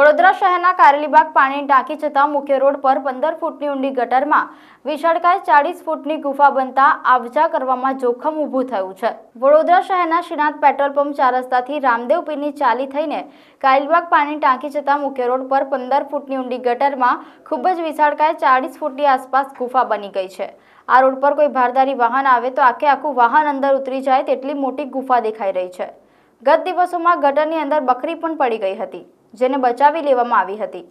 વડોદરા શહેરના કારેલીબાગ પાણીની ટાંકી જતા મુખ્ય રોડ પર પંદર ફૂટની ઊંડી ગટરમાં વિશાળકાય ચાળીસ ફૂટની ગુફા બનતા આવજા કરવામાં જોખમ ઊભું થયું છે. વડોદરા શહેરના શ્રીનાથ પેટ્રોલ પંપ ચાર રસ્તાથી રામદેવ પીરની ચાલી થઈને કારેલીબાગ પાણીની ટાંકી જતાં મુખ્ય રોડ પર પંદર ફૂટની ઊંડી ગટરમાં ખૂબ જ વિશાળકાય ચાળીસ ફૂટની આસપાસ ગુફા બની ગઈ છે. આ રોડ પર કોઈ ભારદારી વાહન આવે તો આખે આખું વાહન અંદર ઉતરી જાય તેટલી મોટી ગુફા દેખાઈ રહી છે. ગત દિવસોમાં ગટરની અંદર બકરી પણ પડી ગઈ હતી. જેને બચાવી લેવામાં આવી હતી.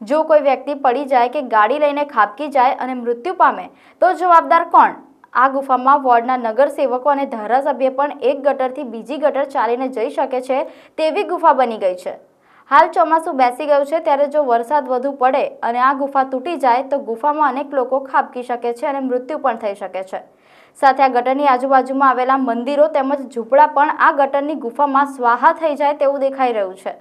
જો કોઈ વ્યક્તિ પડી જાય કે ગાડી લઈને ખાબકી જાય અને મૃત્યુ પામે, તો જવાબદાર કોણ? આ ગુફામાં વોર્ડના નગરસેવકો અને ધારાસભ્ય પણ એક ગટરથી બીજી ગટર ચાલીને જઈ શકે છે તેવી ગુફા બની ગઈ છે. હાલ ચોમાસું બેસી ગયું છે ત્યારે જો વરસાદ વધુ પડે અને આ ગુફા તૂટી જાય, તો ગુફામાં અનેક લોકો ખાબકી શકે છે અને મૃત્યુ પણ થઈ શકે છે. સાથે આ ગટરની આજુબાજુમાં આવેલા મંદિરો તેમજ ઝૂંપડા પણ આ ગટરની ગુફામાં સ્વાહા થઈ જાય તેવું દેખાઈ રહ્યું છે.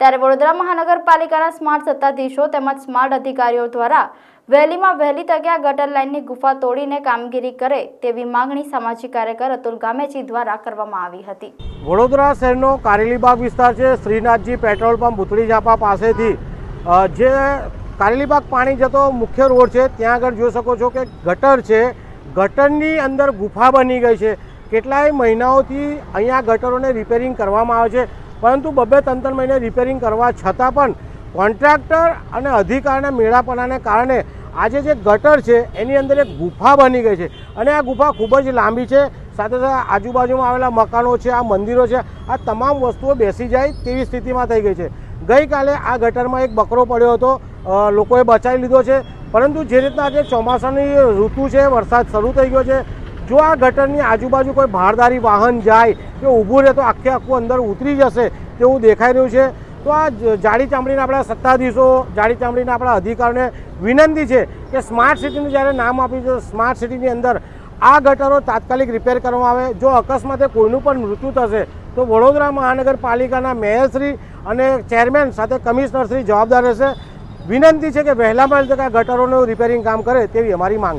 ત્યારે વડોદરા મહાનગરપાલિકાના સ્માર્ટ સત્તાધીશો તેમજ સ્માર્ટ અધિકારીઓ દ્વારા વહેલીમાં વહેલી તકે આ ગટર લાઇનની ગુફા તોડીને કામગીરી કરે તેવી માંગણી સામાજિક કાર્યકર અતુલ ગામેચી દ્વારા કરવામાં આવી હતી. વડોદરા શહેરનો કારેલીબાગ વિસ્તાર છે. શ્રીનાથજી પેટ્રોલ પંપ ભૂતળી ઝાપા પાસેથી જે કારેલીબાગ પાણી જતો મુખ્ય રોડ છે, ત્યાં આગળ જોઈ શકો છો કે ગટર છે. ગટરની અંદર ગુફા બની ગઈ છે. કેટલાય મહિનાઓથી અહીંયા ગટરોને રિપેરિંગ કરવામાં આવે છે. પરંતુ બબે ત્રણ મહિને રિપેરિંગ કરવા છતાં પણ કોન્ટ્રાક્ટર અને અધિકારના મેળાપણાને કારણે આજે જે ગટર છે, એની અંદર એક ગુફા બની ગઈ છે. અને આ ગુફા ખૂબ જ લાંબી છે. સાથે સાથે આજુબાજુમાં આવેલા મકાનો છે, આ મંદિરો છે, આ તમામ વસ્તુઓ બેસી જાય તેવી સ્થિતિમાં થઈ ગઈ છે. ગઈકાલે આ ગટરમાં એક બકરો પડ્યો હતો. લોકોએ બચાવી લીધો છે. પરંતુ જે રીતના આજે ચોમાસાની ઋતુ છે, વરસાદ શરૂ થઈ ગયો છે જો આ ગટરની આજુબાજુ કોઈ ભારદારી વાહન જાય કે ઊભું રહે તો આખે આખું અંદર ઉતરી જશે તેવું દેખાઈ રહ્યું છે. તો આ જાડી ચામડીના આપણા સત્તાધીશો, જાડી ચામડીના આપણા અધિકારીઓને વિનંતી છે કે સ્માર્ટ સિટીનું જ્યારે નામ આપ્યું છે સ્માર્ટ સિટીની અંદર આ ગટરો તાત્કાલિક રિપેર કરવામાં આવે. જો અકસ્માતે કોઈનું પણ મૃત્યુ થશે, તો વડોદરા મહાનગરપાલિકાના મેયરશ્રી અને ચેરમેન સાથે કમિશનરશ્રી જવાબદાર રહેશે. વિનંતી છે કે વહેલામાં વહેલી તકે આ ગટરોનું રિપેરિંગ કામ કરે તેવી અમારી માંગ છે.